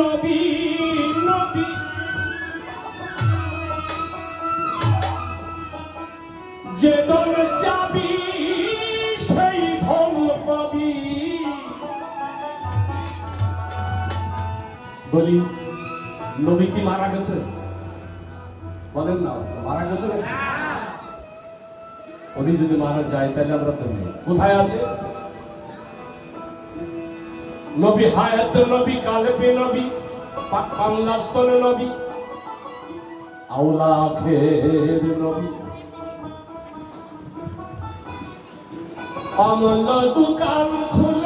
নবী নবী। যে দল যাবি সেই ধন পাবি। বলি নবী কি মারা গেছে? বলেন না মারা গেছে না? উনি যদি মারা যায় তাহলে আমরা তো নেই। কোথায় আছে? নবী হায়াত নবী কালেপে নবী পান্নাস্তর নবী আউলাখের নবী। অমল দোকান খুলেছেন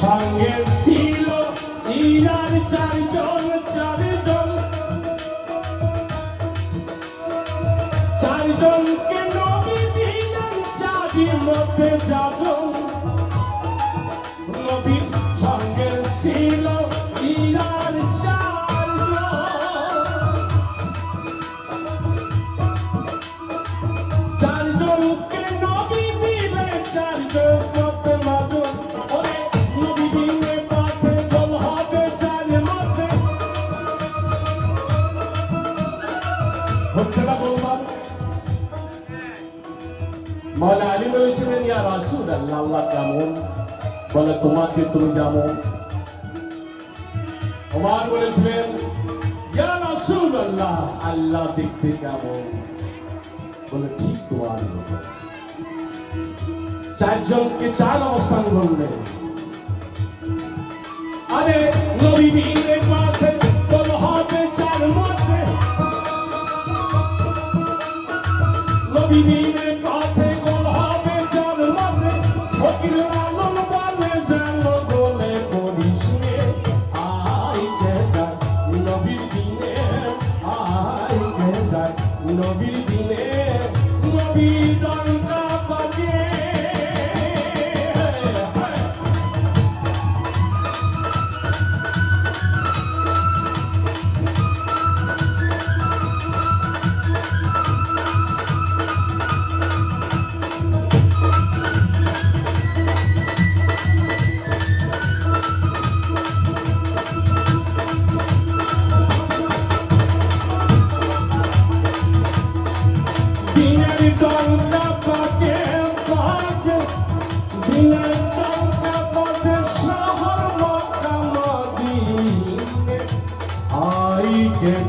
সঙ্গে ছিল ইরার চারজন চারজন। চারজনকে নবী দিলেন চাবির মধ্যে যাজন। আলী বলেছিলেন ইয়া রাসূল আল্লাহ কেমন? বলে, তোমাকে তুমি যেমন। ওমর বলেছিলেন, ইয়া রাসূল আল্লাহ আল্লাহ দেখতে কেমন? বলে, ঠিক তোমার মতো। চারজনকে চার অবস্থান করলেন আরে নবী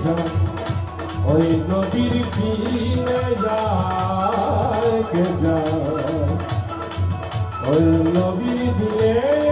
যায় ওই নদীর কিনে যায় কে যায়? ওই নদীর দিয়ে